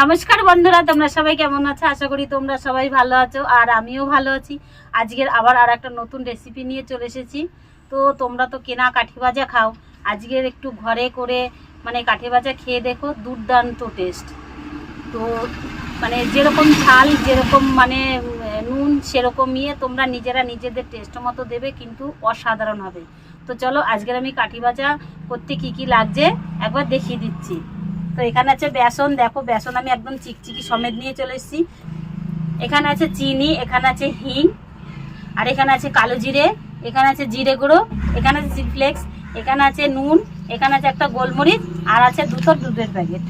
নমস্কার বন্ধুরা, তোমরা সবাই কেমন আছো? আশা করি তোমরা সবাই ভালো আছো আর আমিও ভালো আছি। আজকের আবার আর একটা নতুন রেসিপি নিয়ে চলে এসেছি। তো তোমরা তো কেনা কাঠি ভাজা খাও। আজকের একটু ঘরে করে মানে কাঠি ভাজা খেয়ে দেখো, দুর্দান্ত টেস্ট তো মানে যেরকম ঝাল, যেরকম মানে নুন, সেরকম ইয়ে তোমরা নিজেরা নিজেদের টেস্ট মতো দেবে, কিন্তু অসাধারণ হবে। তো চলো, আজকের আমি কাঠি ভাজা করতে কি কি লাগছে একবার দেখিয়ে দিচ্ছি। তো এখানে আছে বেসন, দেখো বেসন আমি একদম চিকচিকি সমেত নিয়ে চলে এসেছি। এখানে আছে চিনি, এখানে আছে হিং, আর এখানে আছে কালো জিরে, এখানে আছে জিরে গুঁড়ো, এখানে আছে সিফ্লেক্স এখানে আছে নুন, এখানে আছে একটা গোলমরিচ, আর আছে দুটো দুধের প্যাকেট।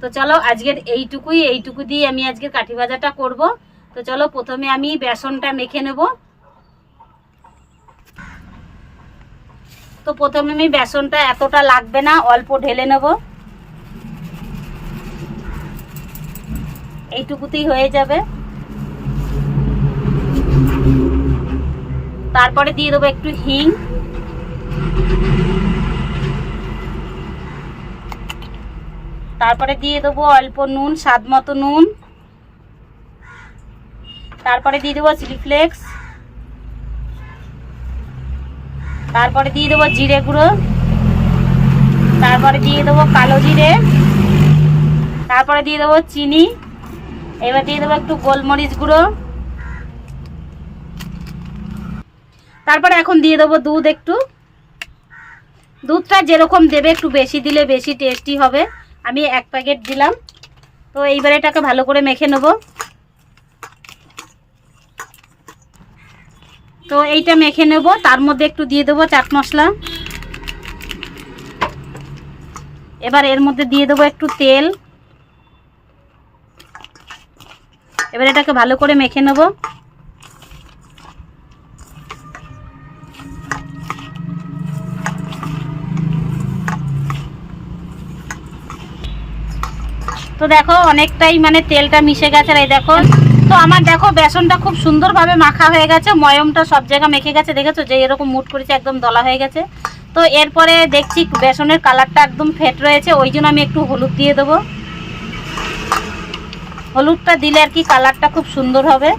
তো চলো আজকের এইটুকুই, এইটুকু দিয়ে আমি আজকে কাঠি ভাজাটা করব। তো চলো প্রথমে আমি বেসনটা মেখে নেব। তো প্রথমে আমি বেসনটা এতটা লাগবে না, অল্প ঢেলে নেব। এইটুকুতেই হয়ে যাবে। তারপরে দিয়ে দেবো একটু হিং। তারপরে দিয়ে দেবো অল্প নুন, স্বাদ মতো নুন। তারপরে দিয়ে দেবো চিলি ফ্লেক্স। তারপরে দিয়ে দেবো জিরে গুঁড়ো। তারপরে দিয়ে দেবো কালো জিরে। তারপরে দিয়ে দেবো চিনি। এবার দিয়ে দেবো একটু গোলমরিচ গুঁড়ো। তারপরে এখন দিয়ে দেবো দুধ একটু। দুধটা যেরকম দেবে একটু বেশি দিলে বেশি টেস্টি হবে। আমি এক প্যাকেট দিলাম। তো এইবার এটাকে ভালো করে মেখে নেব। তো এইটা মেখে নেব, তার মধ্যে একটু দিয়ে দেবো চাট মশলা। এবার এর মধ্যে দিয়ে দেবো একটু তেল। এবার এটাকে ভালো করে মেখে নেব। তো দেখো, অনেকটাই মানে তেলটা মিশে গেছে আর এই দেখো। তো আমার দেখো, বেসনটা খুব সুন্দরভাবে মাখা হয়ে গেছে, ময়মটা সব জায়গা মেখে গেছে, দেখেছ? যে এরকম মুট করেছে, একদম দলা হয়ে গেছে। তো এরপরে দেখছি বেসনের কালারটা একদম ফেট রয়েছে, ওই জন্য আমি একটু হলুদ দিয়ে দেবো। হলুদটা দিলে আর কি কালারটা খুব সুন্দর হবে।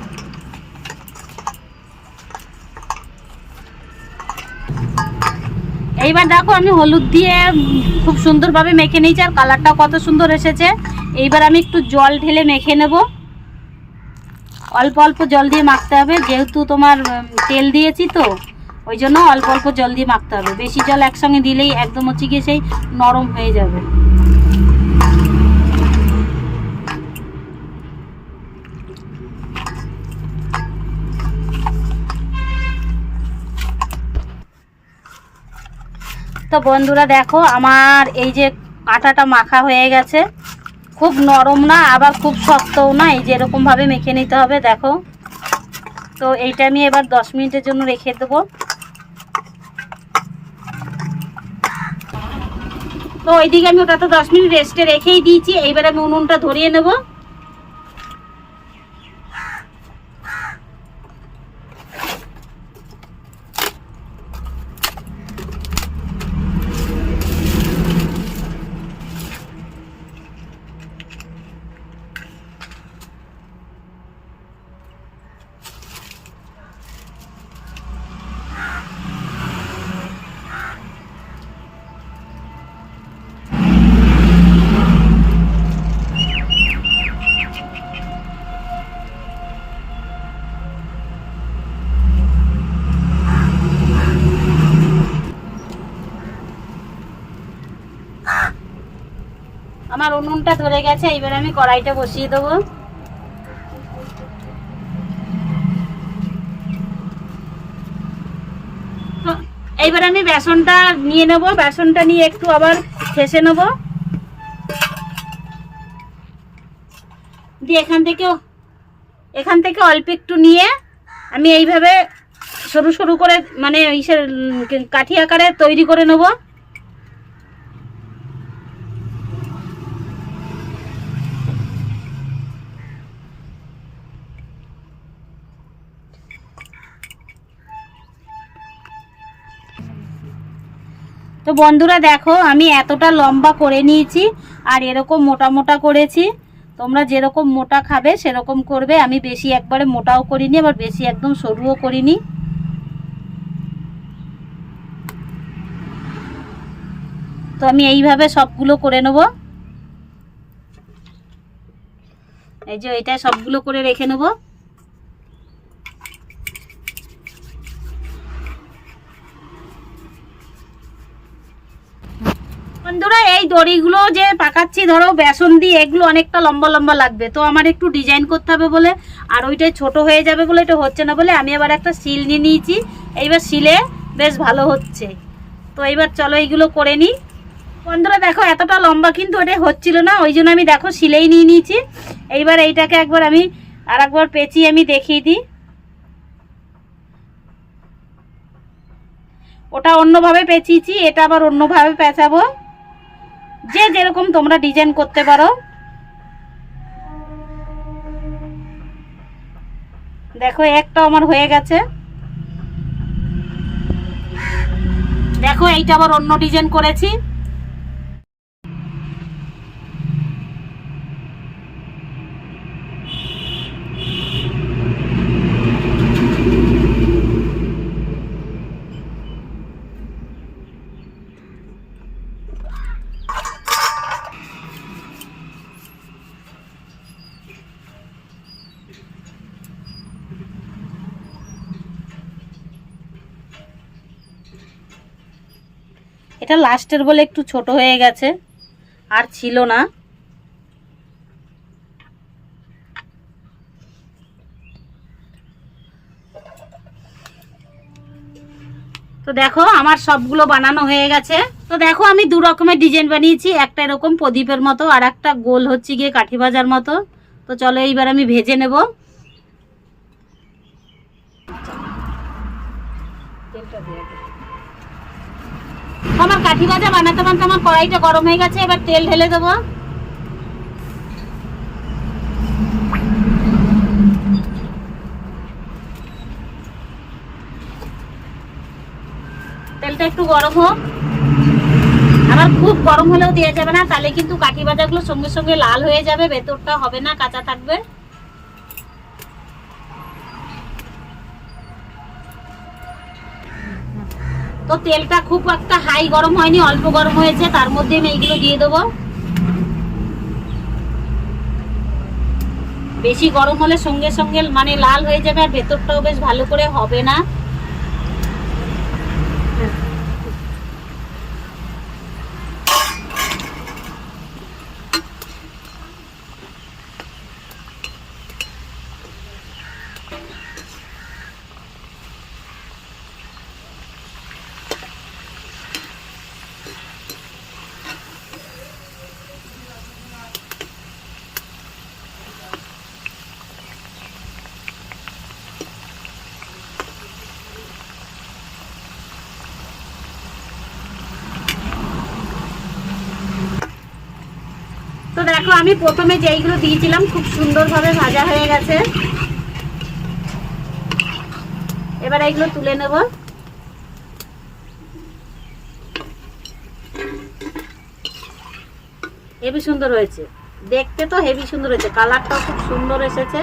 এইবার দেখো, আমি হলুদ দিয়ে খুব সুন্দরভাবে মেখে নিয়েছি, আর কালারটা কত সুন্দর এসেছে। এইবার আমি একটু জল ঢেলে মেখে নেব। অল্প অল্প জল দিয়ে মাখতে হবে। যেহেতু তোমার তেল দিয়েছি তো, ওই জন্য অল্প অল্প জল দিয়ে মাখতে হবে। বেশি জল একসঙ্গে দিলেই একদম হচ্ছে গিয়ে সেই নরম হয়ে যাবে। তো বন্ধুরা দেখো, আমার এই যে আটাটা মাখা হয়ে গেছে। খুব নরম না, আবার খুব শক্তও না, এই যে এরকমভাবে মেখে নিতে হবে, দেখো। তো এইটা আমি এবার দশ মিনিটের জন্য রেখে দেবো। তো ওইদিকে আমি ওটা তো দশ মিনিট রেস্টে রেখেই দিয়েছি, এইবার আমি উনুনটা ধরিয়ে নেব। আমার উনুনটা ধরে গেছে, এইবার আমি কড়াইটা বসিয়ে দেবো। এইবার আমি বেসনটা নিয়ে নেব, বেসনটা নিয়ে একটু আবার ঠেসে নেব। দিয়ে এখান থেকে এখান থেকে অল্প একটু নিয়ে আমি এইভাবে সরু সরু করে মানে কাঠি আকারে তৈরি করে নেব। তো বন্ধুরা দেখো, আমি এতটা লম্বা করে নিয়েছি আর এরকম মোটা মোটা করেছি। তোমরা যেরকম মোটা খাবে, সেরকম করবে। আমি বেশি একবারে মোটাও করিনি, আবার বেশি একদম সরুও করিনি। তো আমি এইভাবে সবগুলো করে নেব। এই যে এটা সবগুলো করে রেখে নেব। বন্ধুরা, এই দড়িগুলো যে পাকাচ্ছি, ধরো বেসন দিয়ে, এগুলো অনেকটা লম্বা লম্বা লাগবে। তো আমার একটু ডিজাইন করতে হবে বলে। আর ওইটাই ছোট হয়ে যাবে বলে এটা হচ্ছে না বলে আমি আবার একটা শিল নিয়ে নিয়েছি। এইবার শিলে বেশ ভালো হচ্ছে। তো এইবার চলো এইগুলো করে নিই। বন্ধুরা, দেখো এতটা লম্বা কিন্তু এটা হচ্ছিল না, ওই জন্য আমি দেখো সিলেই নিয়ে নিয়েছি। এইবার এইটাকে একবার আমি আর একবার পেঁচিয়ে আমি দেখিয়ে দিই। ওটা অন্যভাবে পেঁচিয়েছি, এটা আবার অন্যভাবে পেঁচাবো। যে যেরকম তোমরা ডিজাইন করতে পারো। দেখো, একটা আমার হয়ে গেছে। দেখো, এইটা আবার অন্য ডিজাইন করেছি। এটা লাস্টের বলে একটু ছোট হয়ে গেছে। আর ছিল না। তো দেখো, আমার সবগুলো বানানো হয়ে গেছে। তো দেখো, আমি দু রকমের ডিজাইন বানিয়েছি। একটা এরকম প্রদীপের মতো আর একটা গোল হচ্ছে গিয়ে কাঠি ভাজার মতো। তো চলো এইবার আমি ভেজে নেব। আমার কাঠি ভাজা বানাতে বানাতে আমার কড়াইটা গরম হয়ে গেছে, এবার তেল ঢেলে দেবো। তেলটা একটু গরম হোক। আবার খুব গরম হলেও দেওয়া যাবে না, তাহলে কিন্তু কাঠি ভাজাগুলো সঙ্গে সঙ্গে লাল হয়ে যাবে, ভেতরটা হবে না, কাঁচা থাকবে। তো তেলটা খুব একটা হাই গরম হয়নি, অল্প গরম হয়েছে, তার মধ্যে আমি এইগুলো দিয়ে দেবো। বেশি গরম হলে সঙ্গে সঙ্গে মানে লাল হয়ে যাবে, আর ভেতরটাও বেশ ভালো করে হবে না তো দেখো, আমি প্রথমে যেইগুলো দিয়েছিলাম, খুব সুন্দরভাবে ভাজা হয়ে গেছে। এবার এইগুলো তুলে নেব। হেভি সুন্দর হয়েছে। দেখতে তো হেভি সুন্দর হয়েছে, কালারটাও খুব সুন্দর এসেছে।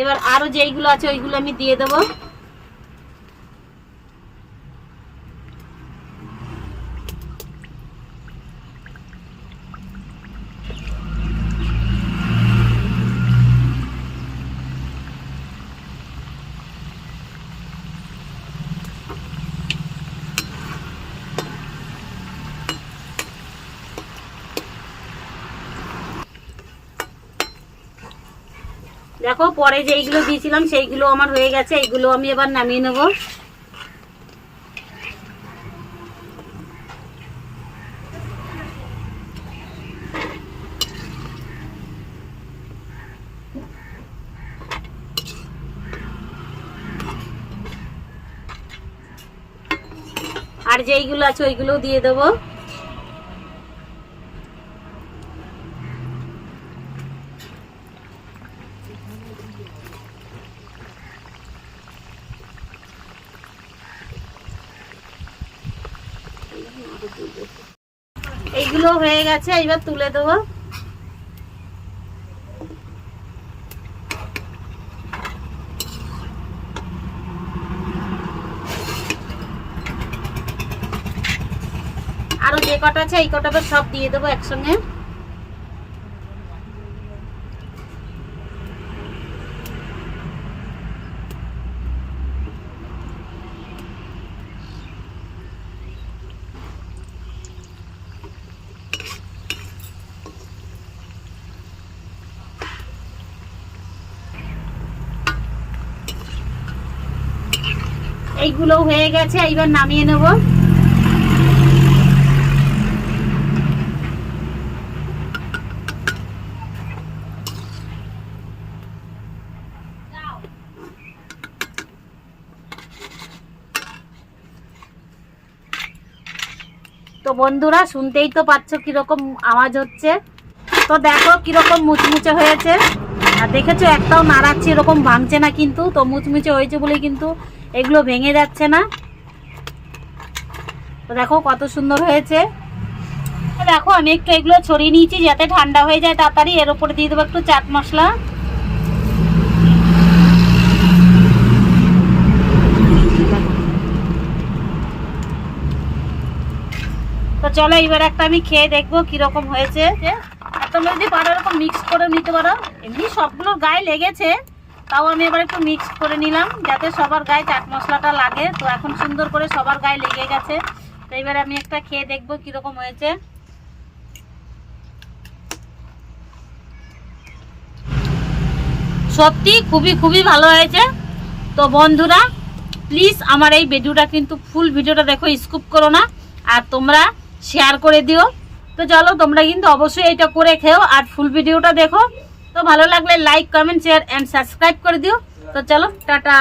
এবার আরও যেইগুলো আছে, ওইগুলো আমি দিয়ে দেবো। দেখো, পরে যেইগুলো দিয়েছিলাম, সেইগুলো আমার হয়ে গেছে, এইগুলো আমি এবার নামিয়ে নেব। আর যেইগুলো আছে ওইগুলো দিয়ে দেবো। এইগুলো হয়ে গেছে, এইবার তুলে দেবো। আরও যে কটা আছে, এই কটা সব দিয়ে দেবো একসঙ্গে। এইগুলো হয়ে গেছে, এইবার নামিয়ে নেব। তো বন্ধুরা, শুনতেই তো পাচ্ছ কীরকম আওয়াজ হচ্ছে। তো দেখো কীরকম মুচমুচে হয়েছে। আর দেখেছ, একটাও নাড়াচ্ছে, এরকম ভাঙছে না কিন্তু। তো মুচমুচে হয়েছে বলে কিন্তু এগুলো ভেঙে যাচ্ছে না। তো দেখো কত সুন্দর হয়েছে। দেখো আমি একটু এগুলো ছড়িয়ে নিয়েছি যাতে ঠান্ডা হয়ে যায় তাড়াতাড়ি। এর উপরে দিয়ে দেবো একটু চাট মশলা। তো চলো এবার একটা আমি খেয়ে দেখব কীরকম হয়েছে। তোমরা যদি পারো এরকম মিক্স করে নিতে পারো। এমনি সবগুলো গায়ে লেগেছে। তাও আমি এবার একটু মিক্স করে নিলাম, যাতে সবার গায়ে চাট মশলাটা লাগে। তো এখন সুন্দর করে সবার গায়ে লেগে গেছে। তো এবার আমি একটা খেয়ে দেখব কীরকম হয়েছে। সত্যি খুবই খুবই ভালো হয়েছে। তো বন্ধুরা প্লিজ আমার এই ভিডিওটা কিন্তু ফুল ভিডিওটা দেখো স্কুপ করো না। আর তোমরা শেয়ার করে দিও। তো চলো, তোমরা কিন্তু অবশ্যই এটা করে খেও। আর ফুল ভিডিওটা দেখো। তো ভালো লাগলে like comment share and subscribe করে দিও। তো চলো টাটা।